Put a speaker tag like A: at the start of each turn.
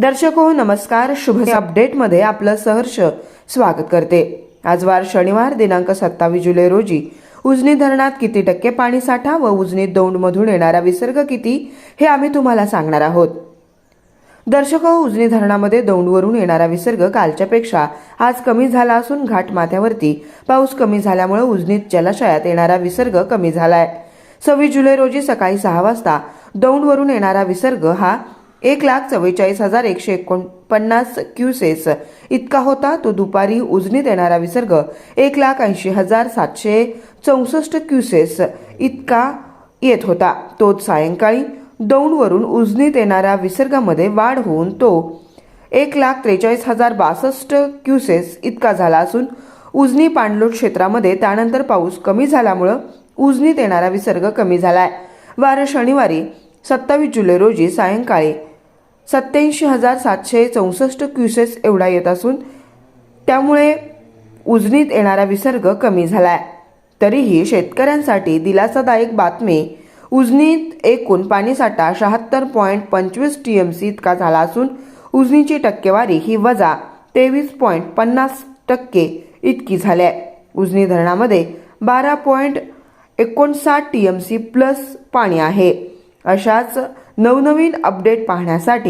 A: दर्शको नमस्कार. शुभ अपडेटमध्ये आपलं सहर्ष स्वागत करते. आज वार शनिवार दिनांक सत्तावीस जुलै रोजी. उजनी धरणात किती टक्के पाणी साठा व उजनी दौंडमधून येणारा विसर्ग किती हे आम्ही तुम्हाला सांगणार आहोत. दर्शक उजनी धरणामध्ये दौंडवरून येणारा विसर्ग कालच्यापेक्षा आज कमी झाला असून घाट माथ्यावरती पाऊस कमी झाल्यामुळे उजनीत जलाशयात येणारा विसर्ग कमी झालाय. सव्वीस जुलै रोजी सकाळी सहा वाजता दौंडवरून येणारा विसर्ग हा एक लाख चव्वेचाळीस हजार एकशे एकोणपन्नास क्युसेस इतका होता. तो दुपारी उजनी देणारा विसर्ग एक लाख ऐंशी हजार सातशे चौसष्ट क्युसेस इतका येत होता. तोच सायंकाळी दौंडवरून उजनीत येणाऱ्या विसर्गामध्ये वाढ होऊन तो एक लाख त्रेचाळीस हजार बासष्ट क्युसेस इतका झाला असून उजनी पाणलोट क्षेत्रामध्ये त्यानंतर पाऊस कमी झाल्यामुळं उजनीत येणारा विसर्ग कमी झालाय. वार शनिवारी सत्तावीस जुलै रोजी सायंकाळी सत्याऐंशी हजार सातशे चौसष्ट क्युसेस एवढा येत असून त्यामुळे उजनीत येणारा विसर्ग कमी झालाय. तरीही शेतकऱ्यांसाठी दिलासादायक बातमी उजनीत एकूण पाणीसाठा शहात्तर पॉईंट पंचवीस टी एम सी इतका झाला असून उजनीची टक्केवारी ही वजा तेवीस पॉईंट पन्नास टक्के इतकी झाली आहे उजनी धरणामध्ये बारा पॉईंट एकोणसाठ टी एम सी प्लस पाणी आहे. अशाच नवनवीन अपडेट पाहण्यासाठी